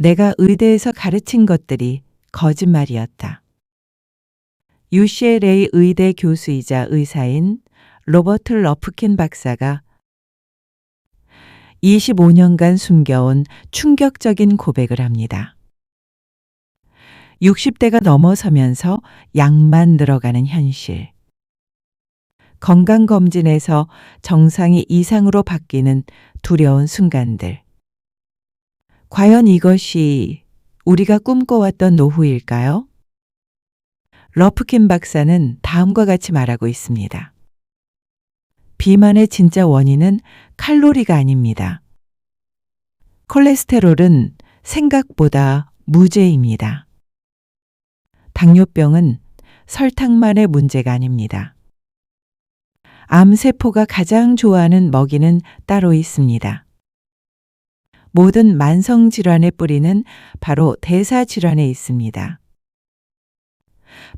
내가 의대에서 가르친 것들이 거짓말이었다. UCLA 의대 교수이자 의사인 로버트 러프킨 박사가 25년간 숨겨온 충격적인 고백을 합니다. 60대가 넘어서면서 약만 늘어가는 현실. 건강검진에서 정상이 이상으로 바뀌는 두려운 순간들. 과연 이것이 우리가 꿈꿔왔던 노후일까요? 러프킨 박사는 다음과 같이 말하고 있습니다. 비만의 진짜 원인은 칼로리가 아닙니다. 콜레스테롤은 생각보다 무죄입니다. 당뇨병은 설탕만의 문제가 아닙니다. 암세포가 가장 좋아하는 먹이는 따로 있습니다. 모든 만성 질환의 뿌리는 바로 대사 질환에 있습니다.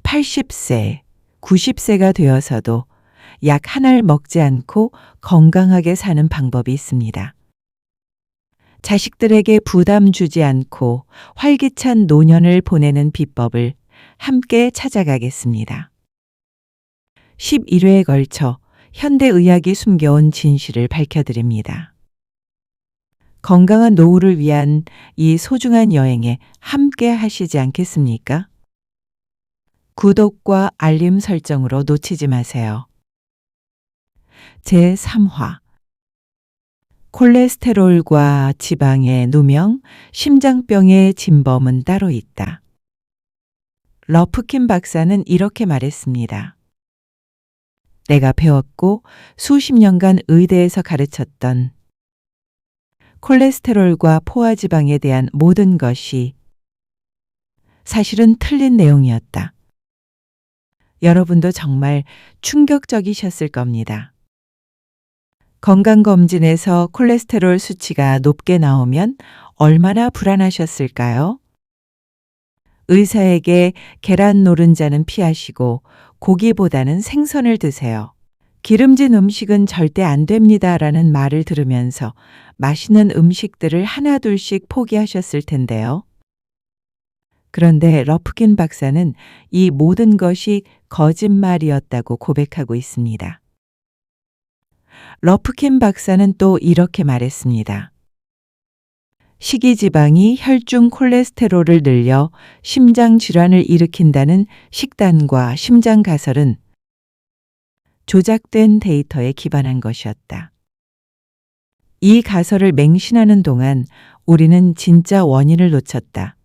80세, 90세가 되어서도 약 한 알 먹지 않고 건강하게 사는 방법이 있습니다. 자식들에게 부담 주지 않고 활기찬 노년을 보내는 비법을 함께 찾아가겠습니다. 11회에 걸쳐 현대의학이 숨겨온 진실을 밝혀드립니다. 건강한 노후를 위한 이 소중한 여행에 함께 하시지 않겠습니까? 구독과 알림 설정으로 놓치지 마세요. 제3화 콜레스테롤과 지방의 누명, 심장병의 진범은 따로 있다. 러프킨 박사는 이렇게 말했습니다. 내가 배웠고 수십 년간 의대에서 가르쳤던 콜레스테롤과 포화지방에 대한 모든 것이 사실은 틀린 내용이었다. 여러분도 정말 충격적이셨을 겁니다. 건강검진에서 콜레스테롤 수치가 높게 나오면 얼마나 불안하셨을까요? 의사에게 계란 노른자는 피하시고 고기보다는 생선을 드세요. 기름진 음식은 절대 안 됩니다. 라는 말을 들으면서 맛있는 음식들을 하나둘씩 포기하셨을 텐데요. 그런데 러프킨 박사는 이 모든 것이 거짓말이었다고 고백하고 있습니다. 러프킨 박사는 또 이렇게 말했습니다. 식이지방이 혈중 콜레스테롤을 늘려 심장 질환을 일으킨다는 식단과 심장 가설은 조작된 데이터에 기반한 것이었다. 이 가설을 맹신하는 동안 우리는 진짜 원인을 놓쳤다.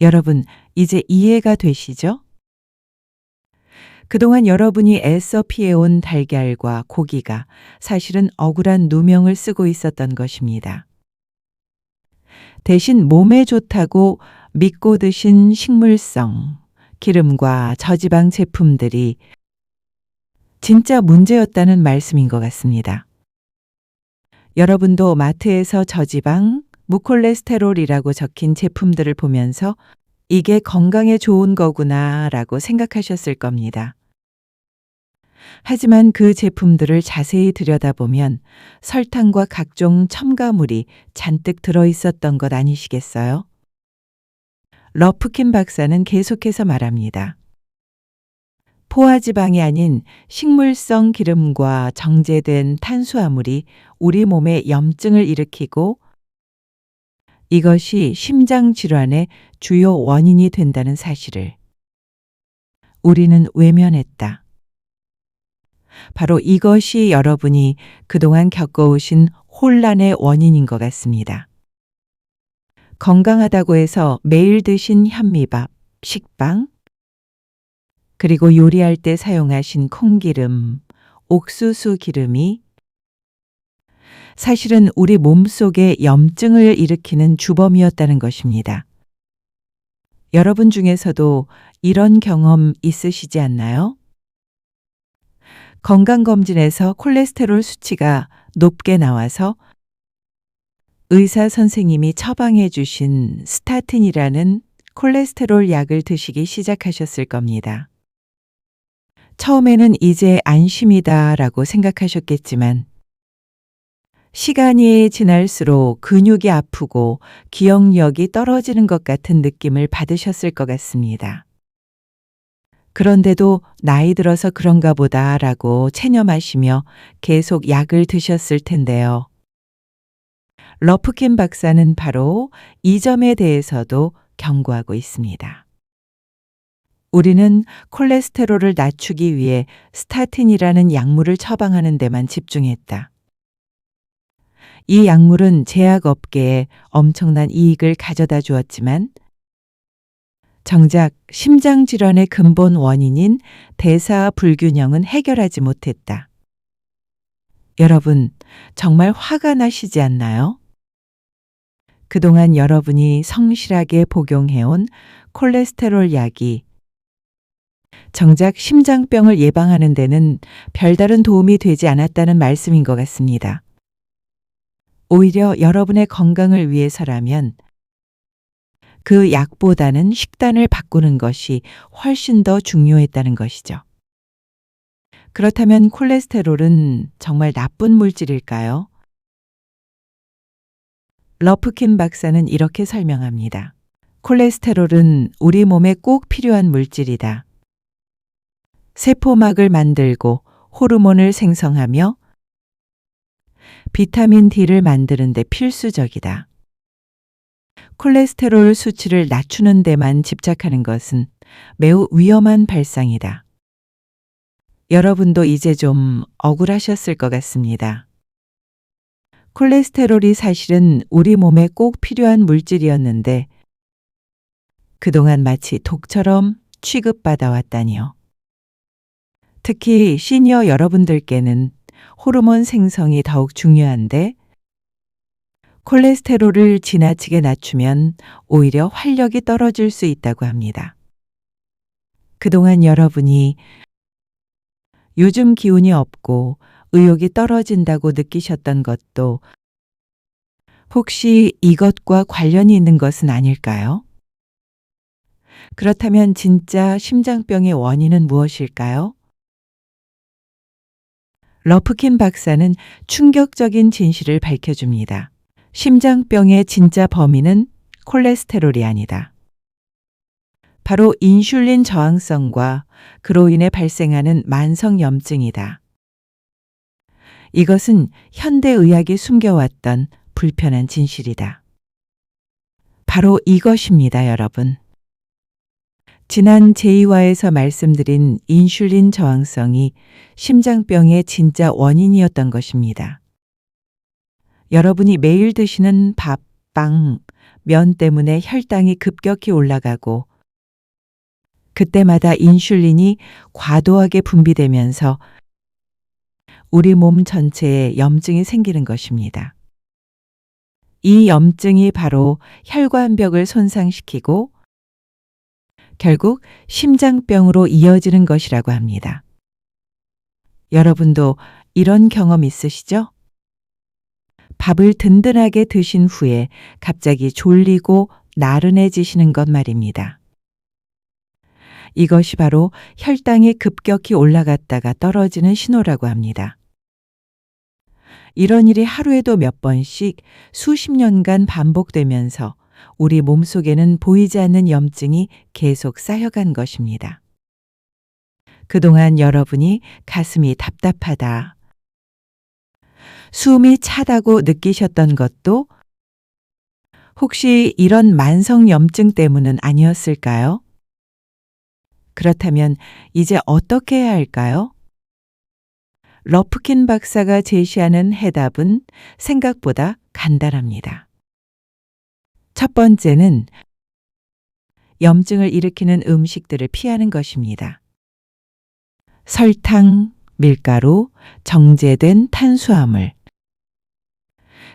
여러분, 이제 이해가 되시죠? 그동안 여러분이 애써 피해온 달걀과 고기가 사실은 억울한 누명을 쓰고 있었던 것입니다. 대신 몸에 좋다고 믿고 드신 식물성, 기름과 저지방 제품들이 진짜 문제였다는 말씀인 것 같습니다. 여러분도 마트에서 저지방, 무콜레스테롤이라고 적힌 제품들을 보면서 이게 건강에 좋은 거구나 라고 생각하셨을 겁니다. 하지만 그 제품들을 자세히 들여다보면 설탕과 각종 첨가물이 잔뜩 들어 있었던 것 아니시겠어요? 러프킨 박사는 계속해서 말합니다. 포화지방이 아닌 식물성 기름과 정제된 탄수화물이 우리 몸에 염증을 일으키고 이것이 심장 질환의 주요 원인이 된다는 사실을 우리는 외면했다. 바로 이것이 여러분이 그동안 겪어오신 혼란의 원인인 것 같습니다. 건강하다고 해서 매일 드신 현미밥, 식빵, 그리고 요리할 때 사용하신 콩기름, 옥수수 기름이 사실은 우리 몸 속에 염증을 일으키는 주범이었다는 것입니다. 여러분 중에서도 이런 경험 있으시지 않나요? 건강검진에서 콜레스테롤 수치가 높게 나와서 의사 선생님이 처방해 주신 스타틴이라는 콜레스테롤 약을 드시기 시작하셨을 겁니다. 처음에는 이제 안심이다 라고 생각하셨겠지만 시간이 지날수록 근육이 아프고 기억력이 떨어지는 것 같은 느낌을 받으셨을 것 같습니다. 그런데도 나이 들어서 그런가 보다 라고 체념하시며 계속 약을 드셨을 텐데요. 러프킨 박사는 바로 이 점에 대해서도 경고하고 있습니다. 우리는 콜레스테롤을 낮추기 위해 스타틴이라는 약물을 처방하는 데만 집중했다. 이 약물은 제약업계에 엄청난 이익을 가져다 주었지만 정작 심장 질환의 근본 원인인 대사 불균형은 해결하지 못했다. 여러분, 정말 화가 나시지 않나요? 그동안 여러분이 성실하게 복용해온 콜레스테롤 약이 정작 심장병을 예방하는 데는 별다른 도움이 되지 않았다는 말씀인 것 같습니다. 오히려 여러분의 건강을 위해서라면 그 약보다는 식단을 바꾸는 것이 훨씬 더 중요했다는 것이죠. 그렇다면 콜레스테롤은 정말 나쁜 물질일까요? 러프킨 박사는 이렇게 설명합니다. 콜레스테롤은 우리 몸에 꼭 필요한 물질이다. 세포막을 만들고 호르몬을 생성하며 비타민 D를 만드는 데 필수적이다. 콜레스테롤 수치를 낮추는 데만 집착하는 것은 매우 위험한 발상이다. 여러분도 이제 좀 억울하셨을 것 같습니다. 콜레스테롤이 사실은 우리 몸에 꼭 필요한 물질이었는데 그동안 마치 독처럼 취급받아 왔다니요. 특히 시니어 여러분들께는 호르몬 생성이 더욱 중요한데 콜레스테롤을 지나치게 낮추면 오히려 활력이 떨어질 수 있다고 합니다. 그동안 여러분이 요즘 기운이 없고 의욕이 떨어진다고 느끼셨던 것도 혹시 이것과 관련이 있는 것은 아닐까요? 그렇다면 진짜 심장병의 원인은 무엇일까요? 러프킨 박사는 충격적인 진실을 밝혀줍니다. 심장병의 진짜 범인은 콜레스테롤이 아니다. 바로 인슐린 저항성과 그로 인해 발생하는 만성 염증이다. 이것은 현대의학이 숨겨왔던 불편한 진실이다. 바로 이것입니다, 여러분. 지난 제2화에서 말씀드린 인슐린 저항성이 심장병의 진짜 원인이었던 것입니다. 여러분이 매일 드시는 밥, 빵, 면 때문에 혈당이 급격히 올라가고 그때마다 인슐린이 과도하게 분비되면서 우리 몸 전체에 염증이 생기는 것입니다. 이 염증이 바로 혈관벽을 손상시키고 결국 심장병으로 이어지는 것이라고 합니다. 여러분도 이런 경험 있으시죠? 밥을 든든하게 드신 후에 갑자기 졸리고 나른해지시는 것 말입니다. 이것이 바로 혈당이 급격히 올라갔다가 떨어지는 신호라고 합니다. 이런 일이 하루에도 몇 번씩 수십 년간 반복되면서 우리 몸속에는 보이지 않는 염증이 계속 쌓여간 것입니다. 그동안 여러분이 가슴이 답답하다, 숨이 차다고 느끼셨던 것도 혹시 이런 만성 염증 때문은 아니었을까요? 그렇다면 이제 어떻게 해야 할까요? 러프킨 박사가 제시하는 해답은 생각보다 간단합니다. 첫 번째는 염증을 일으키는 음식들을 피하는 것입니다. 설탕, 밀가루, 정제된 탄수화물,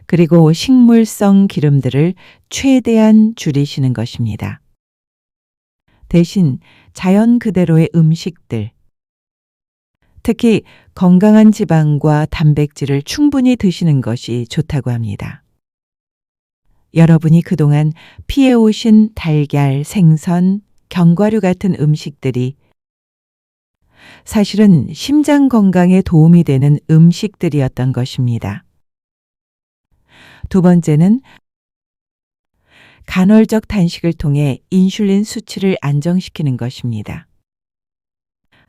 그리고 식물성 기름들을 최대한 줄이시는 것입니다. 대신 자연 그대로의 음식들, 특히 건강한 지방과 단백질을 충분히 드시는 것이 좋다고 합니다. 여러분이 그동안 피해오신 달걀, 생선, 견과류 같은 음식들이 사실은 심장 건강에 도움이 되는 음식들이었던 것입니다. 두 번째는 간헐적 단식을 통해 인슐린 수치를 안정시키는 것입니다.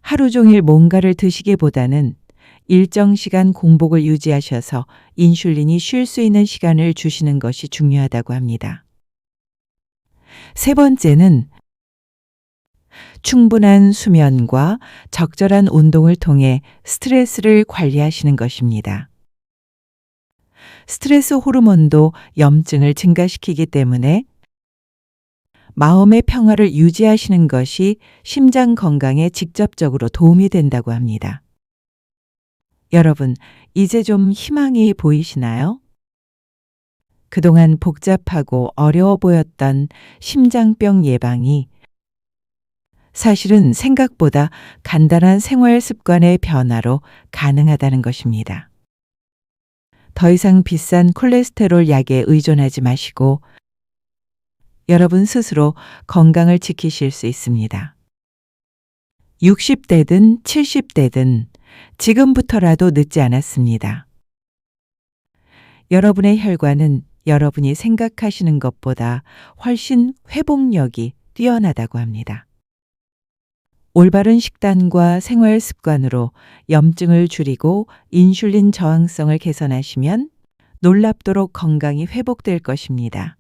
하루 종일 뭔가를 드시기보다는 일정 시간 공복을 유지하셔서 인슐린이 쉴 수 있는 시간을 주시는 것이 중요하다고 합니다. 세 번째는 충분한 수면과 적절한 운동을 통해 스트레스를 관리하시는 것입니다. 스트레스 호르몬도 염증을 증가시키기 때문에 마음의 평화를 유지하시는 것이 심장 건강에 직접적으로 도움이 된다고 합니다. 여러분, 이제 좀 희망이 보이시나요? 그동안 복잡하고 어려워 보였던 심장병 예방이 사실은 생각보다 간단한 생활 습관의 변화로 가능하다는 것입니다. 더 이상 비싼 콜레스테롤 약에 의존하지 마시고 여러분 스스로 건강을 지키실 수 있습니다. 60대든 70대든 지금부터라도 늦지 않았습니다. 여러분의 혈관은 여러분이 생각하시는 것보다 훨씬 회복력이 뛰어나다고 합니다. 올바른 식단과 생활 습관으로 염증을 줄이고 인슐린 저항성을 개선하시면 놀랍도록 건강이 회복될 것입니다.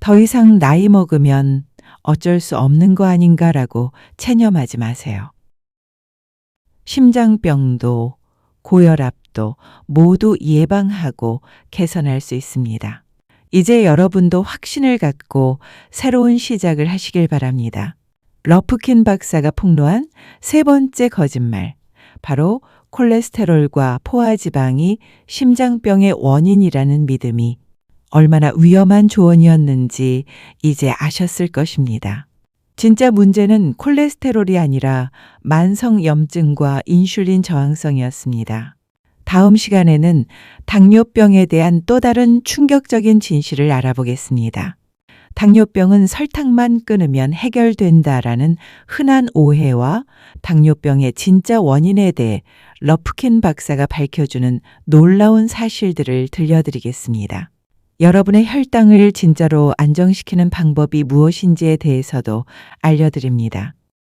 더 이상 나이 먹으면 어쩔 수 없는 거 아닌가라고 체념하지 마세요. 심장병도 고혈압도 모두 예방하고 개선할 수 있습니다. 이제 여러분도 확신을 갖고 새로운 시작을 하시길 바랍니다. 러프킨 박사가 폭로한 세 번째 거짓말. 바로 콜레스테롤과 포화지방이 심장병의 원인이라는 믿음이 얼마나 위험한 조언이었는지 이제 아셨을 것입니다. 진짜 문제는 콜레스테롤이 아니라 만성 염증과 인슐린 저항성이었습니다. 다음 시간에는 당뇨병에 대한 또 다른 충격적인 진실을 알아보겠습니다. 당뇨병은 설탕만 끊으면 해결된다라는 흔한 오해와 당뇨병의 진짜 원인에 대해 러프킨 박사가 밝혀주는 놀라운 사실들을 들려드리겠습니다. 여러분의 혈당을 진짜로 안정시키는 방법이 무엇인지에 대해서도 알려드립니다.